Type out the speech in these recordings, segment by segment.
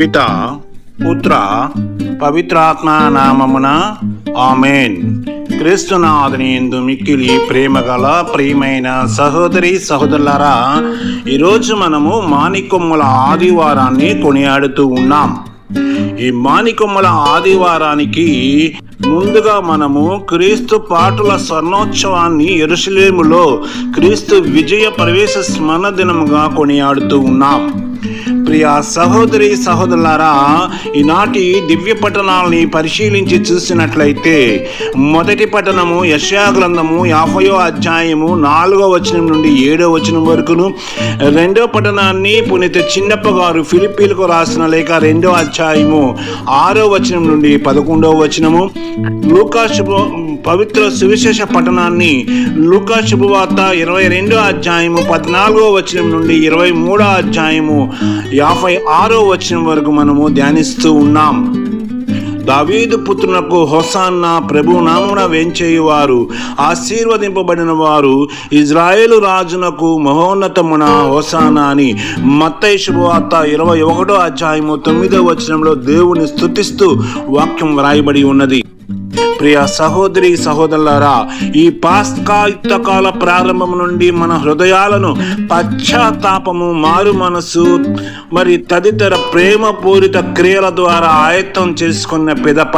పిత పుత్ర పవిత్రాత్మ నామమున ఆమెన్. క్రీస్తునాథుని ఎందు మిక్కిలి ప్రేమ గల ప్రియమైన సహోదరి సహోదరులరా ఈరోజు మనము మాణికొమ్మల ఆదివారాన్ని కొనియాడుతూ ఉన్నాం. ఈ మాణికొమ్మల ఆదివారానికి ముందుగా మనము క్రీస్తు పాటుల స్వర్ణోత్సవాన్ని ఎరుసలేములో క్రీస్తు విజయ ప్రవేశ స్మరణ దినముగా కొనియాడుతూ ఉన్నాం. ప్రియ సహోదరి సహోదరులారా ఈనాటి దివ్య పట్టణాలని పరిశీలించి చూసినట్లయితే మొదటి పట్టణము యశా గ్రంథము యాభయో అధ్యాయము నాలుగో వచనం నుండి ఏడో వచనం వరకును. రెండో పట్టణాన్ని పునీత చిన్నప్ప గారు ఫిలిపీలకు రాసిన లేక రెండో అధ్యాయము ఆరో వచనం నుండి పదకొండవ వచనము. లూకా శుభ పవిత్ర సువిశేష పట్టణాన్ని లూకా శుభవార్త ఇరవై రెండో అధ్యాయము పద్నాలుగో వచనం నుండి ఇరవై మూడో అధ్యాయము యాభై ఆరో వచనం వరకు మనము ధ్యానిస్తూ ఉన్నాం. దావీదు పుత్రునకు హొసాన్న ప్రభు నామున వెంచేయువారు ఆశీర్వదింపబడిన వారు ఇజ్రాయేలు రాజునకు మహోన్నతమున హోసానా అని మత్తై శుభవార్త ఇరవై ఒకటో అధ్యాయము తొమ్మిదో వచనంలో దేవుని స్తుతిస్తూ వాక్యం వ్రాయబడి ఉన్నది. ప్రియ సహోదరి సహోదరులారా ఈ పాస్కాయుక్త కాల ప్రారంభం నుండి మన హృదయాలను పశ్చాత్తాపము మారు మనసు మరి తదితర ప్రేమపూరిత క్రియల ద్వారా ఆయత్తం చేసుకున్న పిదప.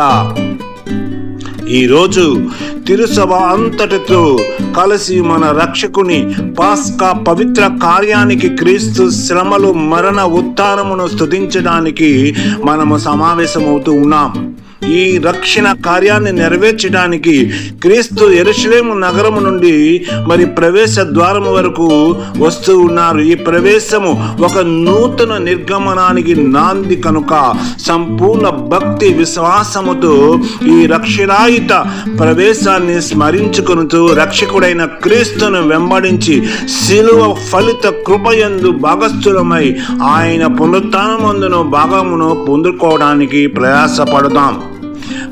ఈరోజు తిరుసభ అంతటితో కలిసి మన రక్షకుని పాస్కా పవిత్ర కార్యానికి క్రీస్తు శ్రమలు మరణ ఉత్థానమును స్థుతించడానికి మనము సమావేశమవుతూ ఉన్నాం. ఈ రక్షణ కార్యాన్ని నెరవేర్చడానికి క్రీస్తు ఎరుషలేము నగరము నుండి మరి ప్రవేశ ద్వారము వరకు వస్తూ ఉన్నారు. ఈ ప్రవేశము ఒక నూతన నిర్గమనానికి నాంది కనుక సంపూర్ణ భక్తి విశ్వాసముతో ఈ రక్షణాయుత ప్రవేశాన్ని స్మరించుకునుతూ రక్షకుడైన క్రీస్తును వెంబడించి శిలువ ఫలిత కృపయందు భాగస్థులమై ఆయన పునరుత్నమందును భాగమును పొందుకోవడానికి ప్రయాసపడదాం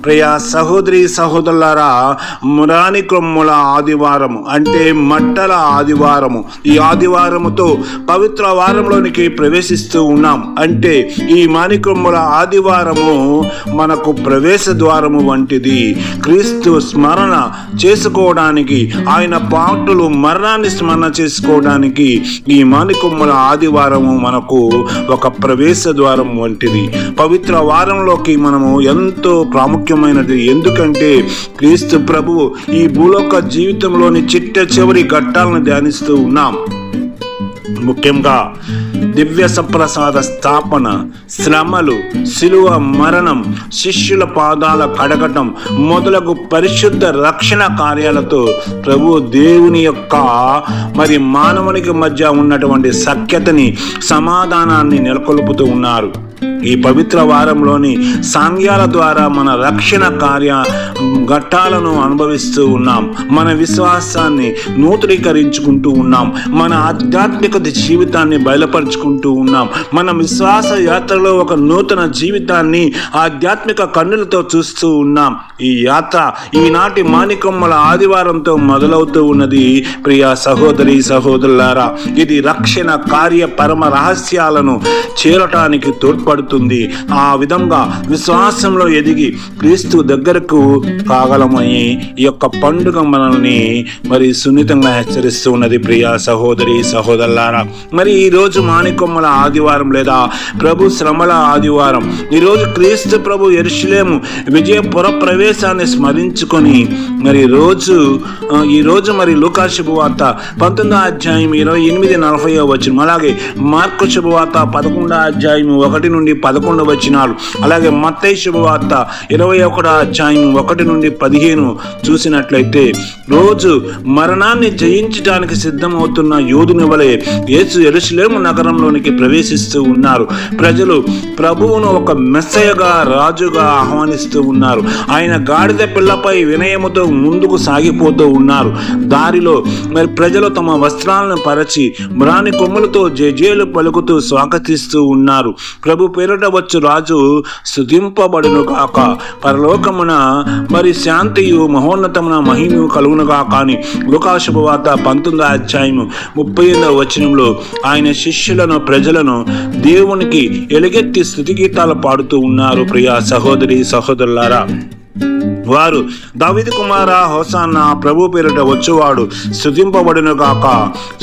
ప్రియ సహోదరి సహోదరులారా మురాని కొమ్ముల ఆదివారము అంటే మట్టల ఆదివారము. ఈ ఆదివారముతో పవిత్ర వారంలోనికి ప్రవేశిస్తూ ఉన్నాం. అంటే ఈ మానికొమ్ముల ఆదివారము మనకు ప్రవేశ ద్వారము వంటిది. క్రీస్తు స్మరణ చేసుకోవడానికి ఆయన పాటలు మరణాన్ని స్మరణ చేసుకోవడానికి ఈ మాణికొమ్మల ఆదివారము మనకు ఒక ప్రవేశ ద్వారం వంటిది. పవిత్ర వారంలోకి మనము ఎంతో ముఖ్యమైనది. ఎందుకంటే క్రీస్తు ప్రభువు ఈ భూలోక జీవితంలోని చిట్ట చివరి ఘట్టాలను ధ్యానిస్తూ ఉన్నాం. ముఖ్యంగా దివ్య సప్రసాద స్థాపన శ్రమలు శిలువ మరణం శిష్యుల పాదాల కడగటం మొదలగు పరిశుద్ధ రక్షణ కార్యాలతో ప్రభు దేవుని యొక్క మరి మానవునికి మధ్య ఉన్నటువంటి సఖ్యతని సమాధానాన్ని నెలకొల్పుతూ ఉన్నారు. ఈ పవిత్ర వారంలోని సాంగ్యాల ద్వారా మన రక్షణ కార్య ఘట్టాలను అనుభవిస్తూ ఉన్నాం. మన విశ్వాసాన్ని నూతనీకరించుకుంటూ ఉన్నాం. మన ఆధ్యాత్మిక జీవితాన్ని బయలుపరుచుకుంటూ ఉన్నాం. మన విశ్వాస యాత్రలో ఒక నూతన జీవితాన్ని ఆధ్యాత్మిక కన్నులతో చూస్తూ ఉన్నాం. ఈ యాత్ర ఈనాటి మాణికొమ్మల ఆదివారంతో మొదలవుతూ ఉన్నది. ప్రియా సహోదరి సహోదరులారా ఇది రక్షణ కార్య పరమ రహస్యాలను చేరటానికి తోడ్పడుతుంది. ఆ విధంగా విశ్వాసంలో ఎదిగి క్రీస్తు దగ్గరకు కాగలమని ఈ యొక్క పండుగ మనల్ని మరి సున్నితంగా హెచ్చరిస్తూ ఉన్నది. ప్రియా సహోదరి సహోదరులారా మరి ఈ రోజు ఆదివారం లేదా ప్రభు శ్రమల ఆదివారం. ఈరోజు క్రీస్తు ప్రభు ఎరుషులేము విజయపుర ప్రవేశాన్ని స్మరించుకొని మరి రోజు ఈరోజు ఈ రోజు మరి లూకా శుభవార్త పంతొమ్మిదో అధ్యాయం ఇరవై ఎనిమిది నలభై వచ్చిన అలాగే మార్కు శుభవార్త పదకొండో అధ్యాయం ఒకటి నుండి పదకొండు వచ్చినాలు అలాగే మత్తై శుభవార్త ఇరవై ఒకటో అధ్యాయం ఒకటి నుండి పదిహేను చూసినట్లయితే రోజు మరణాన్ని జయించడానికి సిద్ధమవుతున్న యోధుని వలె యేసు ఎరుసలేము నగరంలోనికి ప్రవేశిస్తూ ఉన్నారు. ప్రజలు ప్రభువును ఒక మెస్సయగా రాజుగా ఆహ్వానిస్తూ ఉన్నారు. ఆయన గాడిద పిల్లపై వినయముతో ముందుకు సాగిపోతూ ఉన్నారు. దారిలో మరి ప్రజలు తమ వస్త్రాలను పరచి మ్రాని కొమ్ములతో జేజేలు పలుకుతూ స్వాగతిస్తూ ఉన్నారు. ప్రభు పేరిట వచ్చు రాజు స్థుతింపబడును కాక పరలోకమున మరి శాంతియు మహోన్నతమున మహిమ కలుగునుగా కానీ అని లుకాశుభవార్త పంతొమ్మిదో అధ్యాయము ముప్పై ఎనిమిదవ సమయంలో ఆయన శిష్యులను ప్రజలను దేవునికి ఎలుగెత్తి స్థుతి గీతాలు పాడుతూ ఉన్నారు ప్రియా సహోదరి సహోదరులారా. వారు దావిది కుమార హోసాన్న ప్రభు పేరిట వచ్చువాడు స్థుతింపబడును గాక.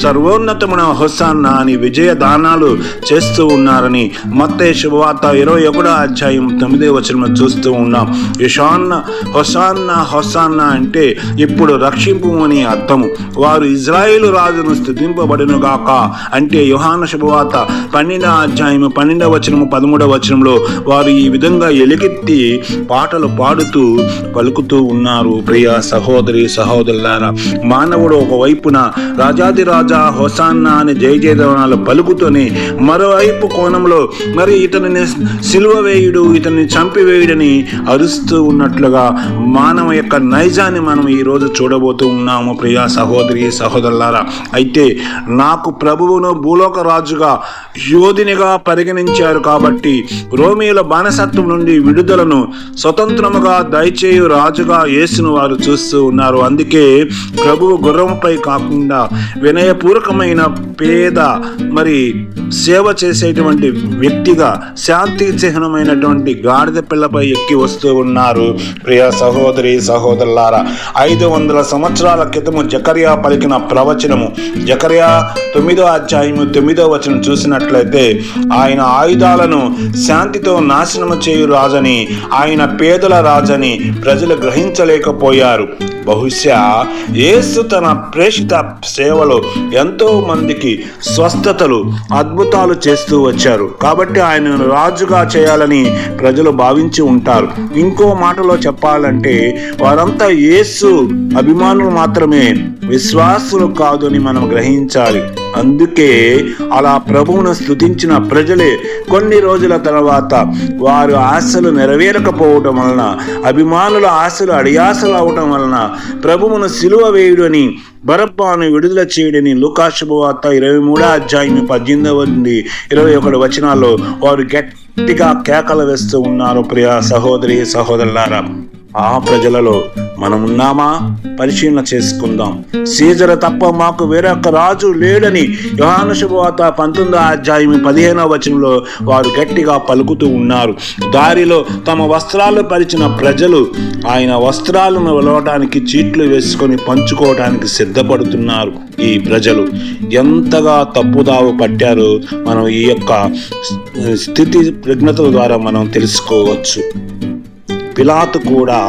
సర్వోన్నతమైన హోసాన్న అని విజయ దానాలు చేస్తూ ఉన్నారని మత్తే శుభవార్త ఇరవై ఒకటో అధ్యాయం తొమ్మిదే వచనం చూస్తూ ఉన్నాం. ఇషాన్న హొసాన్న హొసాన్న అంటే ఇప్పుడు రక్షింపు అని అర్థము. వారు ఇజ్రాయేలు రాజును స్థుతింపబడును గాక అంటే యుహాన శుభవార్త పన్నెండవ అధ్యాయము పన్నెండవ వచనము పదమూడవ వచనంలో వారు ఈ విధంగా ఎలుగెత్తి పాటలు పాడుతూ పలుకుతూ ఉన్నారు ప్రియ సహోదరి సహోదరులారా. మానవుడు ఒకవైపున రాజాదిరాజా హొసాన్న అని జయ జయదవనాలు పలుకుతూనే మరోవైపు కోణంలో మరి ఇతనిని సిలువ వేయుడు ఇతన్ని చంపివేయుడని అరుస్తూ ఉన్నట్లుగా మానవ యొక్క నైజాన్ని మనం ఈరోజు చూడబోతూ ఉన్నాము ప్రియా సహోదరి సహోదరులారా. అయితే నాకు ప్రభువును భూలోక రాజుగా యోధినిగా పరిగణించారు కాబట్టి రోమియుల బానిసత్వం నుండి విడుదలను స్వతంత్రముగా దయచేయు రాజుగా యేసును వారు చూస్తూ ఉన్నారు. అందుకే ప్రభువు గుర్రంపై కాకుండా వినయపూర్వకమైన పేద మరి సేవ చేసేటువంటి వ్యక్తిగా శాంతి చిహ్నమైనటువంటి గాడిద పిల్లపై ఎక్కి వస్తూ ఉన్నారు. ప్రియ సహోదరి సహోదరులారా ఐదు వందల సంవత్సరాల క్రితము జకర్యా పలికిన ప్రవచనము. జకర్యా తొమ్మిదో అధ్యాయము తొమ్మిదో వచనం చూసినట్లయితే ఆయన ఆయుధాలను శాంతితో నాశనము చేయు రాజని ఆయన పేదల రాజని ప్రజలు గ్రహించలేకపోయారు. బహుశా యేసు తన ప్రేషిత సేవలో ఎంతో మందికి స్వస్థతలు అద్భుతాలు చేస్తూ వచ్చారు. కాబట్టి ఆయనను రాజుగా చేయాలని ప్రజలు భావించి ఉంటారు. ఇంకో మాటలో చెప్పాలంటే వారంతా యేసు అభిమానులు మాత్రమే విశ్వాసులు కాదని మనం గ్రహించాలి. అందుకే అలా ప్రభువును స్థుతించిన ప్రజలే కొన్ని రోజుల తర్వాత వారు ఆశలు నెరవేరకపోవటం వలన అభిమానుల ఆశలు అడియాసలు అవటం వలన ప్రభువును సిలువ వేయుడని బరప్పాను విడుదల చేయడని లూకాశుభవార్త ఇరవై మూడో అధ్యాయం పద్దెనిమిదవ నుండి ఇరవై ఒకటి వచనాల్లో వారు గట్టిగా కేకలు వేస్తూ ఉన్నారు. ప్రియ సహోదరి సహోదరులారా ఆ ప్రజలలో మనమున్నామా? పరిశీలన చేసుకుందాం. సీజర తప్ప మాకు వేరొక రాజు లేడని యోహాను శుభవార్త పంతొమ్మిదో అధ్యాయం పదిహేనవ వచనంలో వారు గట్టిగా పలుకుతూ ఉన్నారు. దారిలో తమ వస్త్రాలు పరిచిన ప్రజలు ఆయన వస్త్రాలను వెలవడానికి చీట్లు వేసుకొని పంచుకోవడానికి సిద్ధపడుతున్నారు. ఈ ప్రజలు ఎంతగా తప్పుదావు పట్టారో మనం ఈ యొక్క స్థితి ప్రజ్ఞతల ద్వారా మనం తెలుసుకోవచ్చు. పిలాతు కూడా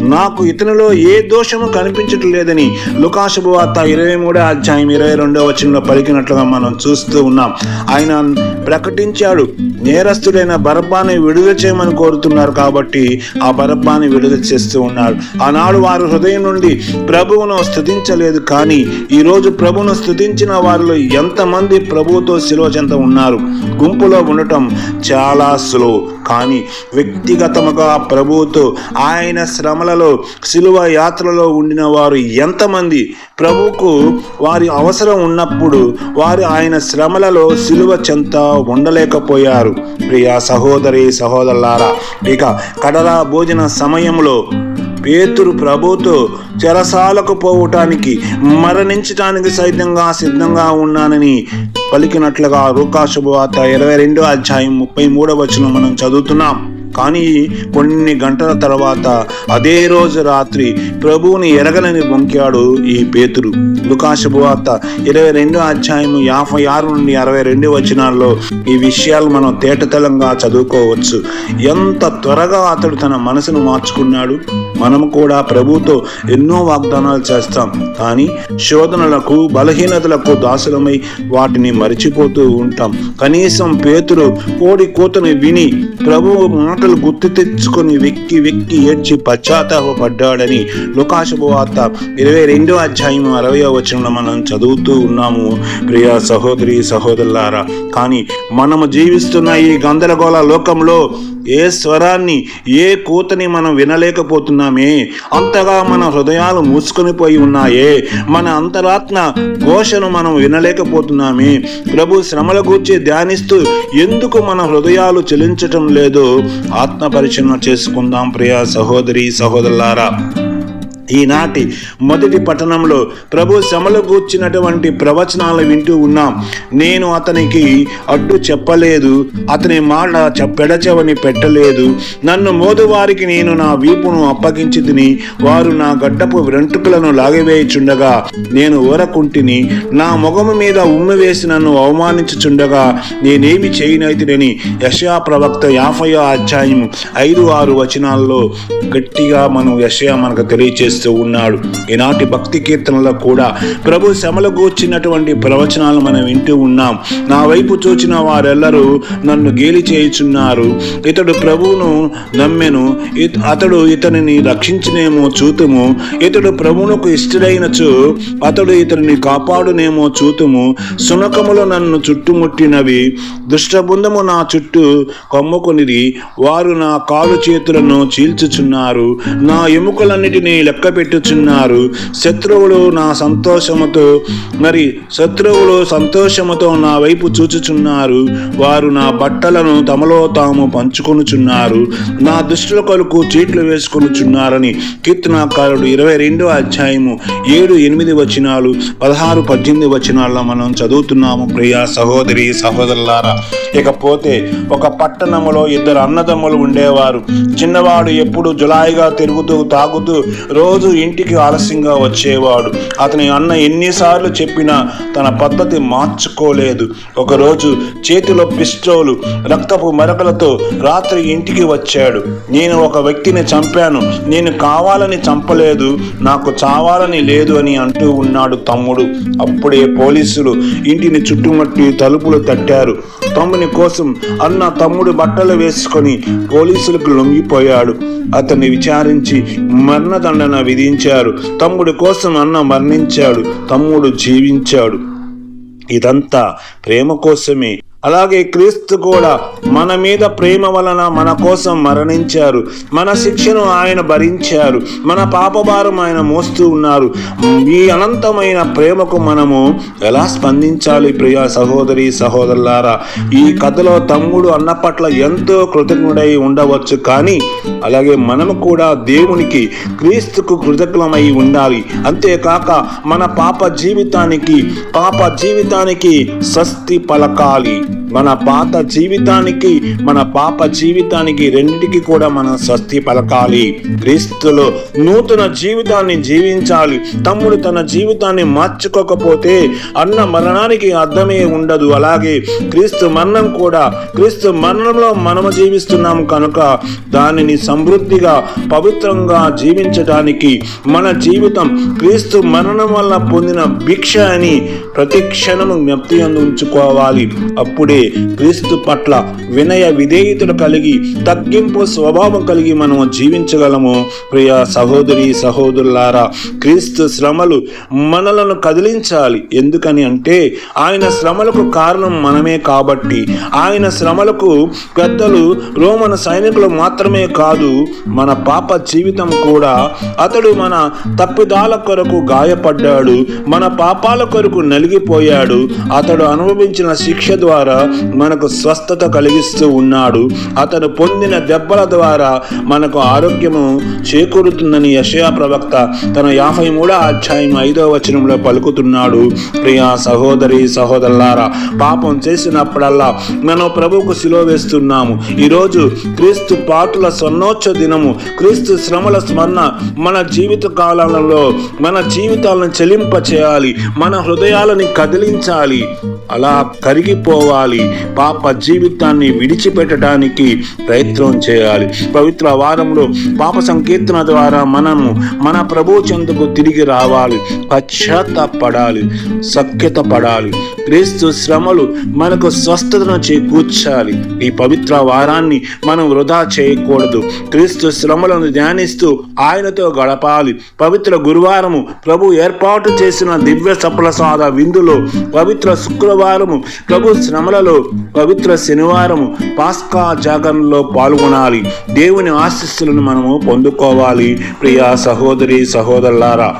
నాకు ఇతనిలో ఏ దోషము కనిపించట్లేదని లుకాశుభవార్త ఇరవై మూడో అధ్యాయం ఇరవై రెండో వచనంలో పలికినట్లుగా మనం చూస్తూ ఉన్నాం. ఆయన ప్రకటించాడు నేరస్తుడైన బరబ్బాని విడుదల చేయమని కోరుతున్నారు కాబట్టి ఆ బరబ్బాని విడుదల చేస్తూ ఉన్నారు. ఆనాడు వారు హృదయం నుండి ప్రభువును స్థుతించలేదు కానీ ఈరోజు ప్రభువును స్థుతించిన వారిలో ఎంతమంది ప్రభువుతో శిలువ చెంత ఉన్నారు. గుంపులో ఉండటం చాలా సులువు కానీ వ్యక్తిగతముగా ప్రభువుతో ఆయన శ్రమలలో శిలువ యాత్రలో ఉండిన వారు ఎంతమంది? ప్రభువుకు వారి అవసరం ఉన్నప్పుడు వారు ఆయన శ్రమలలో శిలువ చెంత ఉండలేకపోయారు. ప్రియా సహోదరి సహోదరులారా ఇక కడలా భోజన సమయంలో పేతురు ప్రభుతో చెరసాలకు పోవటానికి మరణించటానికి సైతంగా సిద్ధంగా ఉన్నానని పలికినట్లుగా రూకా శుభవార్త ఇరవై రెండో అధ్యాయం ముప్పై మూడవ వచనం మనం చదువుతున్నాం. కానీ కొన్ని గంటల తర్వాత అదే రోజు రాత్రి ప్రభువుని ఎరగనని వంకాడు ఈ పేతురు. లుకాశుభవార్త ఇరవై రెండో అధ్యాయం యాభై ఆరు నుండి అరవై రెండు వచనాల్లో ఈ విషయాలు మనం తేటతలంగా చదువుకోవచ్చు. ఎంత త్వరగా అతడు తన మనసును మార్చుకున్నాడు? మనము కూడా ప్రభుతో ఎన్నో వాగ్దానాలు చేస్తాం. కానీ శోధనలకు బలహీనతలకు దాసులమై వాటిని మరిచిపోతూ ఉంటాం. కనీసం పేతురు కోడి కూతను విని ప్రభువు మాటలు గుర్తు తెచ్చుకొని వెక్కి వెక్కి ఏడ్చి పశ్చాత్తాపడ్డాడని లోకాశుభవార్త ఇరవై రెండో అధ్యాయం అరవై వచనంలో మనం చదువుతూ ఉన్నాము. ప్రియా సహోదరి సహోదరులారా కానీ మనము జీవిస్తున్న ఈ గందరగోళ లోకంలో ఏ స్వరాన్ని ఏ కూతని మనం వినలేకపోతున్నామే? అంతగా మన హృదయాలు మూసుకొని పోయి ఉన్నాయే. మన అంతరాత్మ ఘోషను మనం వినలేకపోతున్నామే. ప్రభు శ్రమల గూర్చి ధ్యానిస్తూ ఎందుకు మన హృదయాలు చెలించటం లేదో? ఆత్మ పరిశీలన చేసుకుందాం ప్రియా సహోదరి సహోదరులారా. ఈనాటి మొదటి పట్టణంలో ప్రభు శ్రమలు కూర్చున్నటువంటి ప్రవచనాలు వింటూ ఉన్నాం. నేను అతనికి అడ్డు చెప్పలేదు అతని మాట పెడచెవని పెట్టలేదు. నన్ను మోదువారికి నేను నా వీపును అప్పగించి తిని వారు నా గడ్డపు వెంట్రుకలను లాగివేయుచుండగా నేను ఊరకుంటిని నా ముఖము మీద ఉమ్మి వేసి నన్ను అవమానించుచుండగా నేనేమి చేయనైతినని యశయా ప్రవక్త యాభై అధ్యాయం ఐదు ఆరు వచనాల్లో గట్టిగా మనం యశయా మనకు తెలియచేస్తూ ఉన్నాడు. ఈనాటి భక్తి కీర్తనలో కూడా ప్రభు శ్రమలు గూర్చినటువంటి ప్రవచనాలు మనం వింటూ ఉన్నాం. నా వైపు చూచిన వారెల్లరూ నన్ను గేలి చేయుచున్నారు. ఇతడు ప్రభువును నమ్మెను. అతడు ఇతనిని రక్షించినేమో చూతుము. ఇతడు ప్రభువునకు ఇష్టడైనచు అతడు ఇతనిని కాపాడునేమో చూతుము. సునకములు నన్ను చుట్టుముట్టినవి. దుష్టబృందము నా చుట్టూ కమ్ముకొనిది వారు నా కాలు చేతులను చీల్చుచున్నారు. నా ఎముకలన్నిటినీ లెక్క పెట్టుచున్నారు. శత్రువులు నా సంతోషముతో మరి శత్రువులు సంతోషముతో నా వైపు చూచుచున్నారు. వారు నా బట్టలను తమలో తాము పంచుకొనుచున్నారు. నా దుష్టుల కొరకు చీట్లు వేసుకొనుచున్నారని కీర్తనాకారుడు ఇరవై రెండో అధ్యాయము ఏడు ఎనిమిది వచనాలు పదహారు పద్దెనిమిది వచనాల్లో మనం చదువుతున్నాము. ప్రియా సహోదరి సహోదరులారా ఇకపోతే ఒక పట్టణములో ఇద్దరు అన్నదమ్ములు ఉండేవారు. చిన్నవాడు ఎప్పుడు జులాయిగా తిరుగుతూ తాగుతూ రోజు ఇంటికి ఆలస్యంగా వచ్చేవాడు. అతని అన్న ఎన్నిసార్లు చెప్పినా తన పద్ధతి మార్చుకోలేదు. ఒకరోజు చేతిలో పిస్టోలు రక్తపు మరకలతో రాత్రి ఇంటికి వచ్చాడు. నేను ఒక వ్యక్తిని చంపాను. నేను కావాలని చంపలేదు. నాకు చావాలని లేదు అని అంటూ ఉన్నాడు తమ్ముడు. అప్పుడే పోలీసులు ఇంటిని చుట్టుముట్టి తలుపులు తట్టారు. తమ్ముని కోసం అన్న తమ్ముడు బట్టలు వేసుకొని పోలీసులకు లొంగిపోయాడు. అతన్ని విచారించి మరణదండన విధించారు తమ్ముడి కోసం అన్న మరణించాడు. తమ్ముడు జీవించాడు. ఇదంతా ప్రేమ కోసమే. అలాగే క్రీస్తు కూడా మన మీద ప్రేమ వలన మన కోసం మరణించారు. మన శిక్షను ఆయన భరించారు. మన పాపభారం ఆయన మోస్తూ ఉన్నారు. ఈ అనంతమైన ప్రేమకు మనము ఎలా స్పందించాలి ప్రియ సహోదరి సహోదరులారా? ఈ కథలో తమ్ముడు అన్న పట్ల ఎంతో కృతజ్ఞుడై ఉండవచ్చు కానీ అలాగే మనము కూడా దేవునికి క్రీస్తుకు కృతజ్ఞమై ఉండాలి. అంతేకాక మన పాప జీవితానికి పాప జీవితానికి స్వస్తి పలకాలి. మన పాత జీవితానికి మన పాప జీవితానికి రెండింటికి కూడా మనం స్వస్తి పలకాలి. క్రీస్తులో నూతన జీవితాన్ని జీవించాలి. తమ్ముడు తన జీవితాన్ని మార్చుకోకపోతే అన్న మరణానికి అర్థమే ఉండదు. అలాగే క్రీస్తు మరణం కూడా క్రీస్తు మరణంలో మనము జీవిస్తున్నాం కనుక దానిని సమృద్ధిగా పవిత్రంగా జీవించడానికి మన జీవితం క్రీస్తు మరణం వల్ల పొందిన భిక్ష అని ప్రతి క్షణము జ్ఞప్తి అందు ఉంచుకోవాలి. అప్పుడే క్రీస్తు పట్ల వినయ విధేయతలు కలిగి తగ్గింపు స్వభావం కలిగి మనము జీవించగలము. ప్రియ సహోదరి సహోదరులారా క్రీస్తు శ్రమలు మనలను కదిలించాలి. ఎందుకని అంటే ఆయన శ్రమలకు కారణం మనమే కాబట్టి. ఆయన శ్రమలకు పెద్దలు రోమన సైనికులు మాత్రమే కాదు మన పాప జీవితం కూడా. అతడు మన తప్పిదాల కొరకు గాయపడ్డాడు మన పాపాల కొరకు నలిగిపోయాడు. అతడు అనుభవించిన శిక్ష ద్వారా మనకు స్వస్థత కలిగిస్తూ ఉన్నాడు. అతను పొందిన దెబ్బల ద్వారా మనకు ఆరోగ్యము చేకూరుతుందని యషయా ప్రవక్త తన యాభై మూడో అధ్యాయం ఐదో వచనంలో పలుకుతున్నాడు. ప్రియా సహోదరి సహోదరులారా పాపం చేసినప్పుడల్లా మనం ప్రభువుకు సిలో వేస్తున్నాము. ఈరోజు క్రీస్తు పాటుల స్వర్ణోత్స దినము. క్రీస్తు శ్రమల స్మరణ మన జీవిత కాలంలో మన జీవితాలను చెలింప చేయాలి మన హృదయాలని కదిలించాలి. అలా కరిగిపోవాలి. పాప జీవితాన్ని విడిచిపెట్టడానికి ప్రయత్నం చేయాలి. పవిత్ర వారంలో పాప సంకీర్తన ద్వారా మనము మన ప్రభు చెందుకు తిరిగి రావాలి. పశ్చాత్తాపడాలి. సఖ్యత పడాలి క్రీస్తు శ్రమలు మనకు స్వస్థతను చేకూర్చాలి. ఈ పవిత్ర వారాన్ని మనం వృధా చేయకూడదు. క్రీస్తు శ్రమలను ధ్యానిస్తూ ఆయనతో గడపాలి. పవిత్ర గురువారము ప్రభు ఏర్పాటు చేసిన దివ్య సప్రసాద విందులో పవిత్ర శుక్రవారము ప్రభు శ్రమలలో పవిత్ర శనివారం పాస్కా జాగరణలో పాల్గొనాలి. దేవుని ఆశీస్సులను మనము పొందుకోవాలి. ప్రియా సహోదరి సహోదరులారా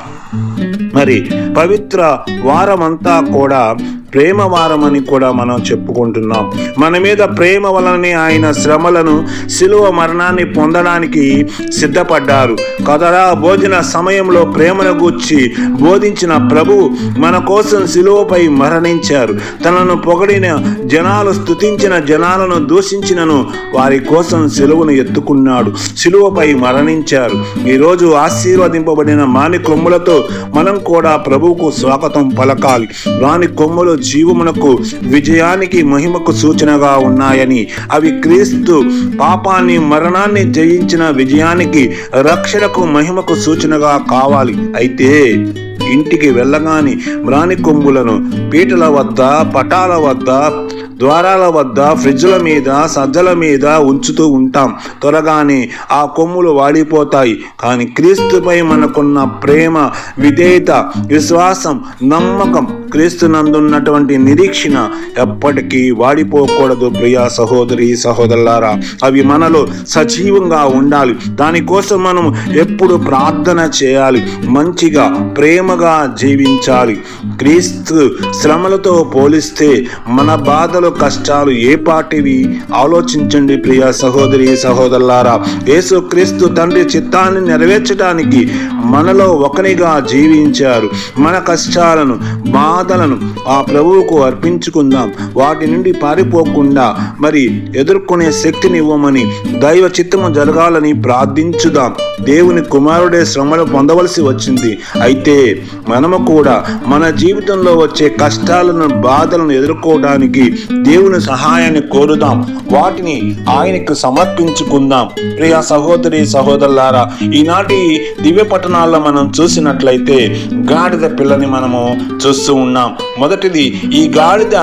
మరి పవిత్ర వారమంతా కూడా ప్రేమ వారం అని కూడా మనం చెప్పుకుంటున్నాం. మన మీద ప్రేమ వలననే ఆయన శ్రమలను శిలువ మరణాన్ని పొందడానికి సిద్ధపడ్డారు. కదరా భోజన సమయంలో ప్రేమను గూర్చి బోధించిన ప్రభు మన కోసం శిలువపై మరణించారు. తనను పొగడిన జనాలు స్తుతించిన జనాలను దూషించినను వారి కోసం శిలువను ఎత్తుకున్నాడు. శిలువపై మరణించారు. ఈరోజు ఆశీర్వదింపబడిన మాని కొమ్ములతో మనం కూడా ప్రభువుకు స్వాగతం పలకాలి. రాని కొమ్ములు జీవమునకు విజయానికి మహిమకు సూచనగా ఉన్నాయని. అవి క్రీస్తు పాపాన్ని మరణాన్ని జయించిన విజయానికి రక్షణకు మహిమకు సూచనగా కావాలి. అయితే ఇంటికి వెళ్ళగాని మ్రాని కొమ్ములను పీటల వద్ద పటాల వద్ద ద్వారాల వద్ద ఫ్రిడ్జ్ల మీద సజ్జల మీద ఉంచుతూ ఉంటాం. త్వరగానే ఆ కొమ్ములు వాడిపోతాయి. కానీ క్రీస్తుపై మనకున్న ప్రేమ విధేయత విశ్వాసం నమ్మకం క్రీస్తు నందున్నటువంటి నిరీక్షణ ఎప్పటికీ వాడిపోకూడదు ప్రియా సహోదరి సహోదరులారా. అవి మనలో సజీవంగా ఉండాలి. దానికోసం మనం ఎప్పుడు ప్రార్థన చేయాలి. మంచిగా ప్రేమ ప్రేమగా జీవించాలి. క్రీస్తు శ్రమలతో పోలిస్తే మన బాధలు కష్టాలు ఏ పాటివి? ఆలోచించండి ప్రియ సహోదరి సహోదరులారా. యేసు క్రీస్తు తండ్రి చిత్తాన్ని నెరవేర్చడానికి మనలో ఒకనిగా జీవించారు. మన కష్టాలను బాధలను ఆ ప్రభువుకు అర్పించుకుందాం. వాటి నుండి పారిపోకుండా మరి ఎదుర్కొనే శక్తిని ఇవ్వమని దైవ చిత్తము జరగాలని ప్రార్థించుదాం. దేవుని కుమారుడే శ్రమలు పొందవలసి వచ్చింది. అయితే మనము కూడా మన జీవితంలో వచ్చే కష్టాలను బాధలను ఎదుర్కోవడానికి దేవుని సహాయాన్ని కోరుదాం. వాటిని ఆయనకు సమర్పించుకుందాం. ప్రియ సహోదరి సహోదరులారా ఈనాటి దివ్య పట్టణాల్లో మనం చూసినట్లయితే గాడిద పిల్లని మనము చూస్తూ ఉన్నాం. మొదటిది ఈ గాడిద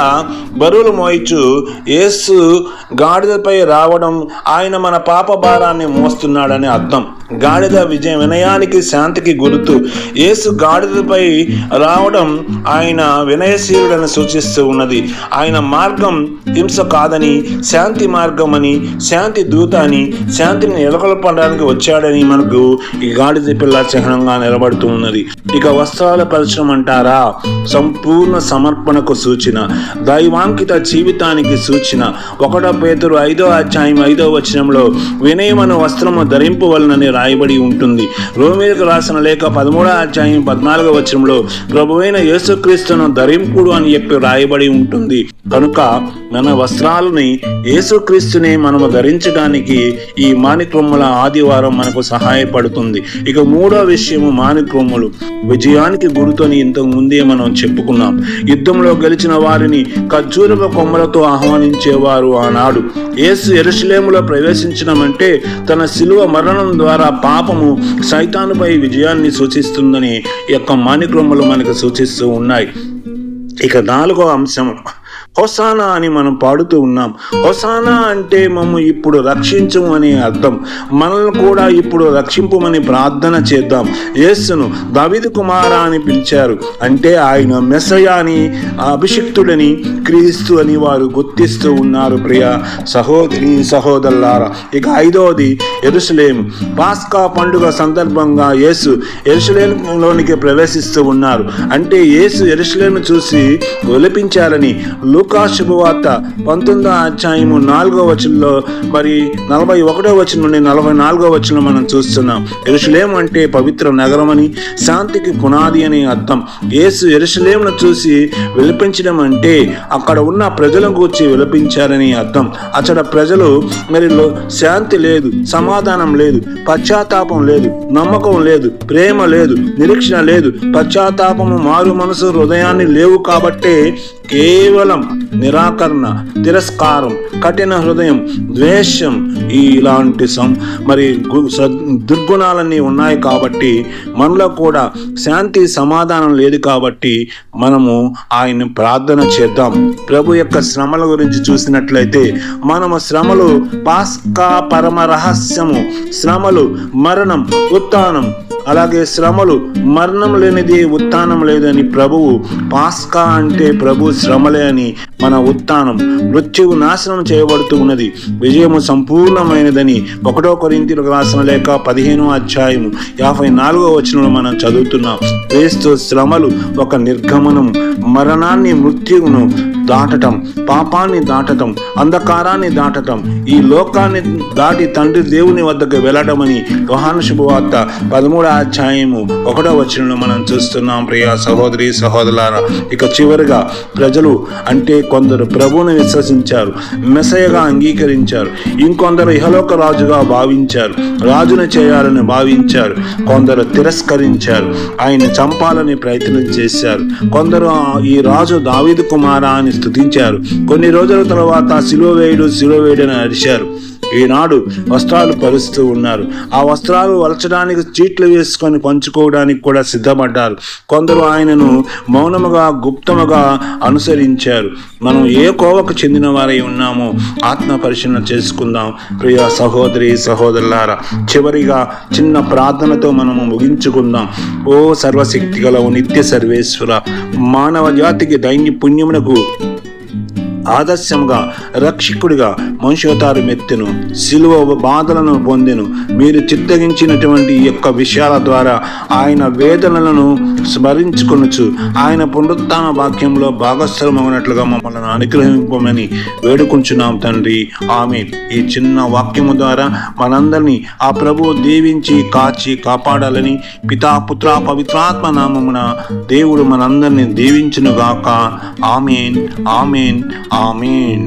బరువులు మోయిచు యేసు గాడిదపై రావడం ఆయన మన పాప భారాన్ని మోస్తున్నాడని అర్థం. గాడిద విజయ వినయానికి శాంతికి గుర్తు. యేసు గాడిదపై రావడం ఆయన వినయశీలుడని సూచిస్తూ ఉన్నది. ఆయన మార్గం హింస కాదని శాంతి మార్గం అని శాంతి దూత అని శాంతిని నెలకొల్పడానికి వచ్చాడని మనకు ఈ గాడిద పిల్ల చిహ్నంగా నిలబడుతూ ఉన్నది. ఇక వస్త్రాల పరిశ్రమ అంటారా? సంపూర్ణ సమర్పణకు సూచన దైవాంకిత జీవితానికి సూచన. ఒకటో పేతురు ఐదో అధ్యాయం ఐదో వచనంలో వినయమను వస్త్రము ధరింపవలనని రాయబడి ఉంటుంది. రోమిలకు రాసిన లేఖ పదమూడో అధ్యాయం పద్నాలుగో వచనంలో ప్రభువైన యేసుక్రీస్తును ధరింపుడు అని చెప్పి రాయబడి ఉంటుంది. కనుక మన వస్త్రాలని యేసుక్రీస్తుని మనము ధరించడానికి ఈ మాణిక్రొమ్మల ఆదివారం మనకు సహాయపడుతుంది. ఇక మూడో విషయము మాణిక్రొమ్ములు విజయానికి గురుతోని ఇంతకు ముందే మనం చెప్పుకున్నాం. యుద్ధంలో గెలిచిన వారిని ఖర్జూరపు కొమ్మలతో ఆహ్వానించేవారు ఆనాడు. యేసు ఎరుషలేములో ప్రవేశించడం అంటే తన శిలువ మరణం ద్వారా పాపము సైతానుపై విజయాన్ని సూచిస్తుందని యొక్క మాణిక్రొమ్మలు మనకు సూచిస్తూ ఉన్నాయి. ఇక నాలుగో అంశం హొసానా అని మనం పాడుతూ ఉన్నాం. హొసానా అంటే మమ్ము ఇప్పుడు రక్షించము అనే అర్థం. మనల్ని కూడా ఇప్పుడు రక్షింపమని ప్రార్థన చేద్దాం. యేసును దవిద్ కుమారా అని పిలిచారు. అంటే ఆయన మెస్సయాని అభిషిక్తుడని క్రీస్తు అని వారు గుర్తిస్తూ ఉన్నారు ప్రియ సహోదరి సహోదరులారా. ఇక ఐదవది ఎరుసలేం పాస్కా పండుగ సందర్భంగా యేసు ఎరుసలేంలోనికి ప్రవేశిస్తూ ఉన్నారు. అంటే యేసు ఎరుసలేం చూసి ఒలిపించారని లుక్ శుభవార్త పంతొమ్మిదో అధ్యాయము నాలుగో వచనంలో మరి నలభై ఒకటో వచనం నుండి నలభై నాలుగో వచనం మనం చూస్తున్నాం. ఎరుసలేం అంటే పవిత్ర నగరం అని శాంతికి పునాది అని అర్థం. యేసు ఎరుసలేమును చూసి విలపించడం అంటే అక్కడ ఉన్న ప్రజలను గూర్చి విలపించారని అర్థం. అక్కడ ప్రజలు మరి శాంతి లేదు సమాధానం లేదు పశ్చాత్తాపం లేదు నమ్మకం లేదు ప్రేమ లేదు నిరీక్షణ లేదు. పశ్చాత్తాపము మారు మనసు హృదయాన్ని లేవు కాబట్టే కేవలం నిరాకరణ తిరస్కారం కఠిన హృదయం ద్వేషం ఇలాంటి సం మరి గు- దుర్గుణాలన్నీ ఉన్నాయి కాబట్టి మనలో కూడా శాంతి సమాధానం లేదు కాబట్టి మనము ఆయన ప్రార్థన చేద్దాం. ప్రభు యొక్క శ్రమల గురించి చూసినట్లయితే మనము శ్రమలు పాస్కా పరమ రహస్యము శ్రమలు మరణం ఉత్థానం. అలాగే శ్రమలు మరణం లేనిది ఉత్థానం లేదని ప్రభువు పాస్కా అంటే ప్రభు శ్రమలే అని మన ఉత్థానం మృత్యువు నాశనం చేయబడుతూ ఉన్నది. విజయము సంపూర్ణమైనదని ఒకటో కొరింతీలకు రాసిన లేక పదిహేనో అధ్యాయము యాభై నాలుగో వచనంలో మనం చదువుతున్నాం. క్రీస్తు శ్రమలు ఒక నిర్గమనం మరణాన్ని మృత్యువును దాటటం పాపాన్ని దాటటం అంధకారాన్ని దాటటం ఈ లోకాన్ని దాటి తండ్రి దేవుని వద్దకు వెళ్ళడమని యోహాను శుభవార్త పదమూడో అధ్యాయము ఒకటో వచనంలో మనం చూస్తున్నాం. ప్రియ సహోదరి సహోదరులారా ఇక చివరిగా ప్రజలు అంటే కొందరు ప్రభువును విశ్వసించారు మెసయగా అంగీకరించారు ఇంకొందరు ఇహలోక రాజుగా భావించారు రాజును చేయాలని భావించారు కొందరు తిరస్కరించారు ఆయన చంపాలని ప్రయత్నం చేశారు కొందరు ఈ రాజు దావీదు కుమారా అని స్థుతించారు కొన్ని రోజుల తర్వాత సిలువేయుడు సిలువేయుడు అని అరిచారు. ఈనాడు వస్త్రాలు పరుస్తూ ఉన్నారు. ఆ వస్త్రాలు వలచడానికి చీట్లు వేసుకొని పంచుకోవడానికి కూడా సిద్ధపడ్డారు. కొందరు ఆయనను మౌనముగా గుప్తముగా అనుసరించారు. మనం ఏ కోవకు చెందిన వారై ఉన్నామో ఆత్మ పరిశీలన చేసుకుందాం. ప్రియ సహోదరి సహోదరులారా చివరిగా చిన్న ప్రార్థనతో మనము ముగించుకుందాం. ఓ సర్వశక్తి గల ఓ నిత్య సర్వేశ్వర మానవ జాతికి దైన్య పుణ్యమునకు ఆదర్శంగా రక్షకుడిగా మనుషోతారు మెత్తెను సిలువ బాధలను పొందెను. మీరు చిత్తగించినటువంటి ఈ యొక్క విషయాల ద్వారా ఆయన వేదనలను స్మరించుకొనొచ్చు ఆయన పునరుత్న వాక్యంలో భాగస్థలమగినట్లుగా మమ్మల్ని అనుగ్రహింపమని వేడుకుంటున్నాం తండ్రి. ఆమె ఈ చిన్న వాక్యము ద్వారా మనందరినీ ఆ ప్రభువు దీవించి కాచి కాపాడాలని పితా పుత్ర పవిత్రాత్మ నామమున దేవుడు మనందరినీ దీవించునుగాక. ఆమెన్. ఆమెన్. ఆమెన్